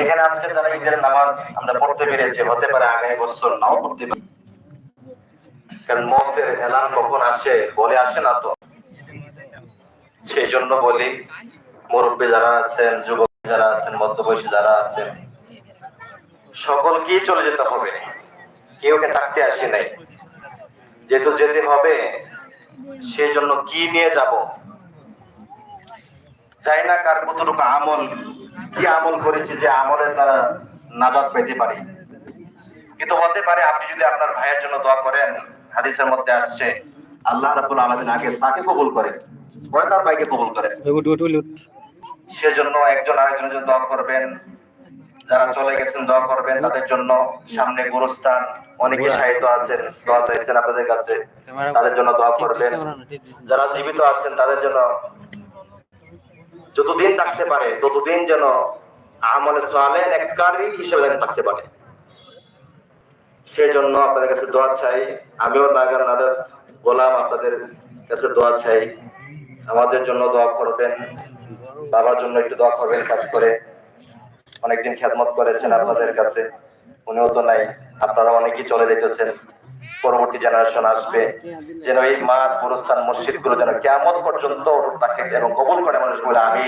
এখানে আজকে যারা ঈদের নামাজ আমরা পড়তে পেরেছি, হতে পারে আগামী বছর নাও পড়তে পারি। কারণ মতের এলান কখন আসে বলে আসে না তো। সেই জন্য বলি, মুরব্বী যারা আছেন, যুবক যারা আছেন, মধ্যবয়সী যারা আছেন সকলকেই চলে যেতে হবে? কেউকে থাকতে আসি নাই। যেহেতু যেতে হবে সেই জন্য কি নিয়ে যাব? যাই না কার কতটুকু আমল কি আমল করেছি যে আমলের দ্বারা নাজাত পেতে পারি। কিন্তু হতে পারে আপনি যদি আপনার ভাইয়ের জন্য দোয়া করেন হাদিসের মধ্যে আসছে আল্লাহ রাবুল আলমিন আগে তাকে কবুল করেন পরে তার ভাইকে কবুল করেন উঠ সেজন্য একজন আরেকজনের জন্য দোয়া করবেন যারা চলে গেছেন দোয়া করবেন তাদের জন্য সামনে গুরুস্থান অনেকে সাহিত্য আছেন দোয়া চাইছেন আপনাদের কাছে তাদের জন্য দোয়া করবেন। যারা জীবিত আছেন তাদের জন্য যতদিন থাকতে পারে, ততদিন যেন আমলে সালে এককারী হিসেবে যেন থাকতে পারে। সেই জন্য আপনাদের কাছে দোয়া চাই। আমিও নাগার নাদাস গোলাম আপনাদের কাছে দোয়া চাই। আমাদের জন্য দোয়া করবেন, বাবার জন্য একটু দোয়া করবেন কাজ করে। অনেকদিন খেদমত করেছেন আপনাদের কাছে, উনিও তো নাই আপনারা অনেকেই চলে যেতেছেন। পরবর্তী জেনারেশন আসবে, যেন এই মাঠ, গুরুস্থান মসজিদগুলো যেন কেমন পর্যন্ত তাকে যেন কবুল করে মানুষ বলে আমি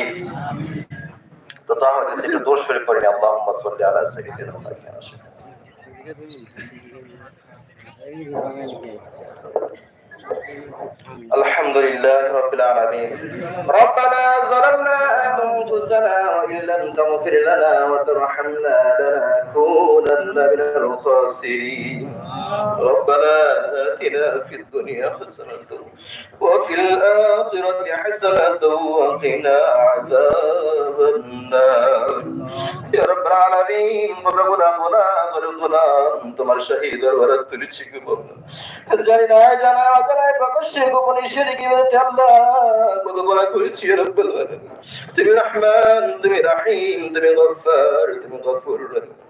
তো তা হয়তো একটু দোষ করে করিনি আল্লাহ সাল্লি الحمد لله رب العالمين. ربنا ظلمنا أنفسنا وإن لم تغفر لنا وترحمنا لنكونن من الخاسرين. ربنا آتنا في الدنيا حسنة وفي الآخرة حسنة وقنا عذاب النار يا رب العالمين ربنا غلام غلام তোমার শহীদের ওরা তুলেছি জানি না জানা অজানায় প্রকাশ্যে গোপনে শিরকি বলতে আল্লাহ কত গোনা করেছি ইয়া রাব্বুল আলামিন তুমি রহমান তুমি রহিম তুমি গফফার তুমি গফুর তোমার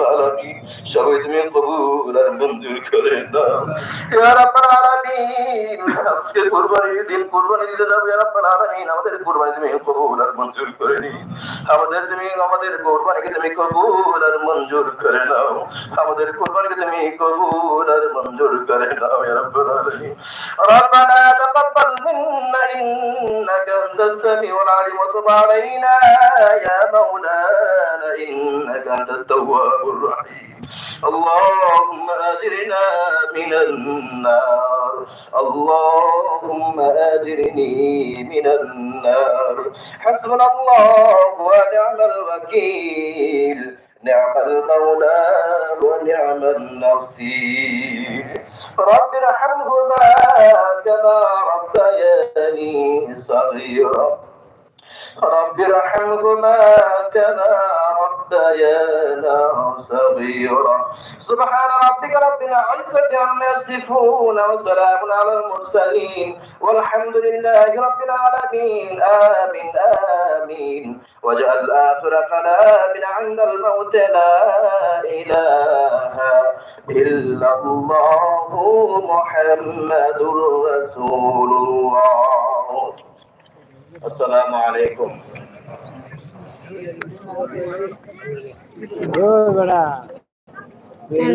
আলামিন সবাই তুমি কবুল আর মঞ্জুর করে দাও ইয়া রাব্বুল আলামিন আজকে কুরবানির দিন কুরবানি দিতে যাবো ইয়া রাব্বুল আলামিন আমাদের কুরবানি তুমি কবুল আর মঞ্জুর করে নি আমাদের তুমি আমাদের কুরবানিকে তুমি কবুল আর মঞ্জুর করে নাও আমাদের কুরবানিকে তুমি কবুল আর মঞ্জুর করে নাও ইয়া রাব্বুল আলামিন ربنا تقبل منا انك انت السميع العليم وتب علينا يا مولانا انك انت التواب الرحيم. اللهم أجرنا من النار. اللهم أجرني من النار. حسبنا الله ونعم الوكيل. نعم المولى ونعم النصير. رب ارحمهما كما ربياني صغيرا. رب ارحمهما كما صغيرا. سبحان ربك رب العزة عما يصفون وسلام على المرسلين. والحمد لله رب العالمين. آمين آمين. واجعل آخر كلامنا عند الموت. لا إله إلا الله محمد رسول الله. السلام عليكم. ও বেড়া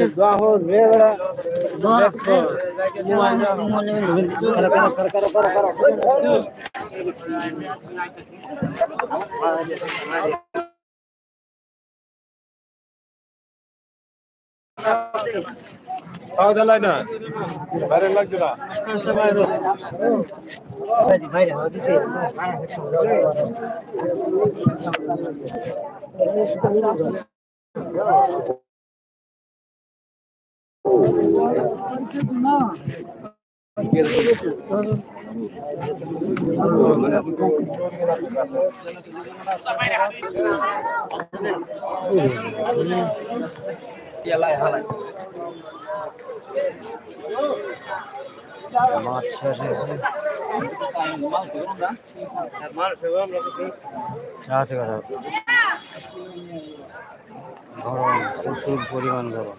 দোয়া হো রে বেড়া করো করো করো করো করো খাওয়া দাওয়া না? বাইরে লাগছে না? মাছ শেষ হয়েছে গরম। প্রচুর পরিমাণ গরম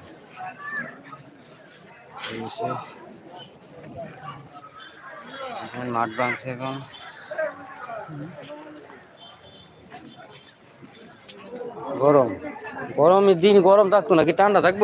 মাঠ ভাঙছে এখন গরম গরমের দিন গরম থাকতো নাকি, ঠান্ডা থাকব?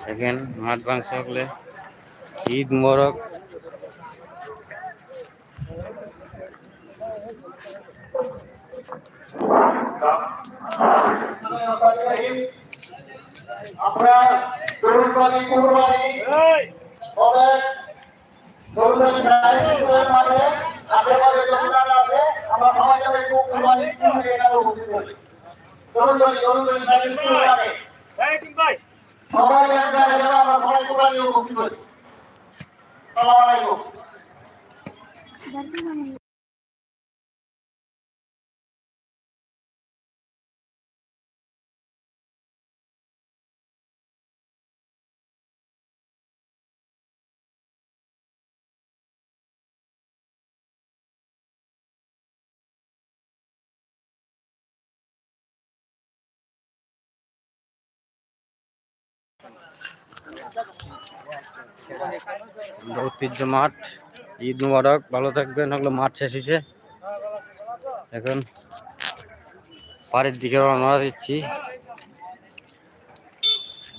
দেখেন মাঠ মাংস হলে ঈদ মোরক আমরা তরুণবাড়ি কুরবানি মানে জমিদার আছে আমরা সবাই যাবে কুরবানি উপস্থিত হই কুরবানি সবাই এক জায়গায় যাবে আমরা সবাই ঐতিহ্য মাঠ, ঈদ মুবারক, ভালো থাকবেন, হলো মাঠ শেষ হয়েছে। এখন পাড়ের দিকে রওনা দিচ্ছি।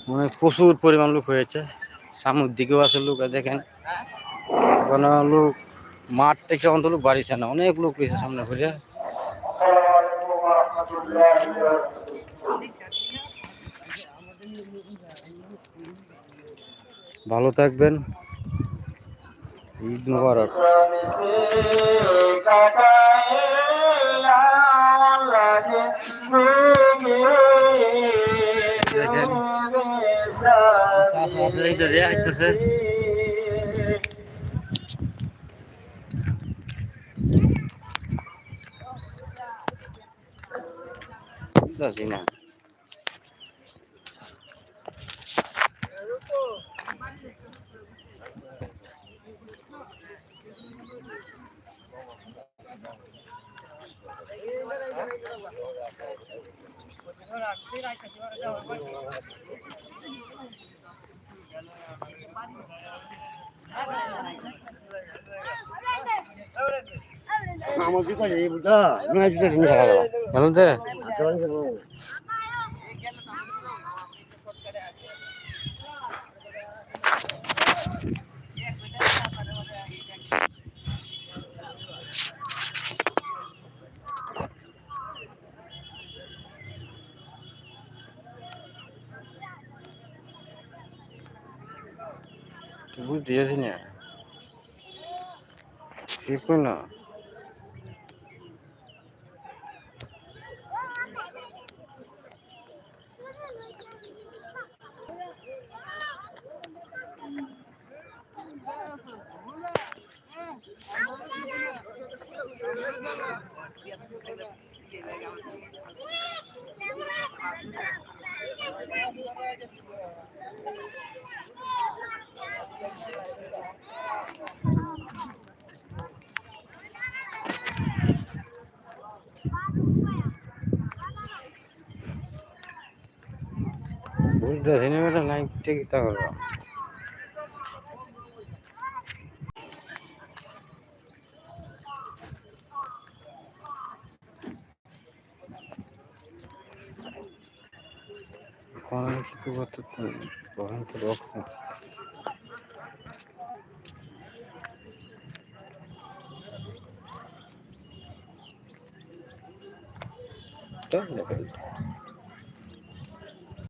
মানে প্রচুর পরিমাণ লোক হয়েছে। সামনের দিকেও আছে লোক দেখেন, এখন লোক, মাঠ থেকে অন্ত লোক বাড়িছে না, অনেক লোক রয়েছে সামনে ঘুরে। ভালো থাকবেন। ঈদ মুবারক। বুঝতেছি না। আমার কি করে বুঝা নয় দিতে দিন থাকা গেল ভালো দে তুই বুঝতে যাচ্ছি না ঠিক কই না বুঝতে সিনেমাটা নাই ঠিক তা করবো কোন কিছু করতে তখন তো রকম তো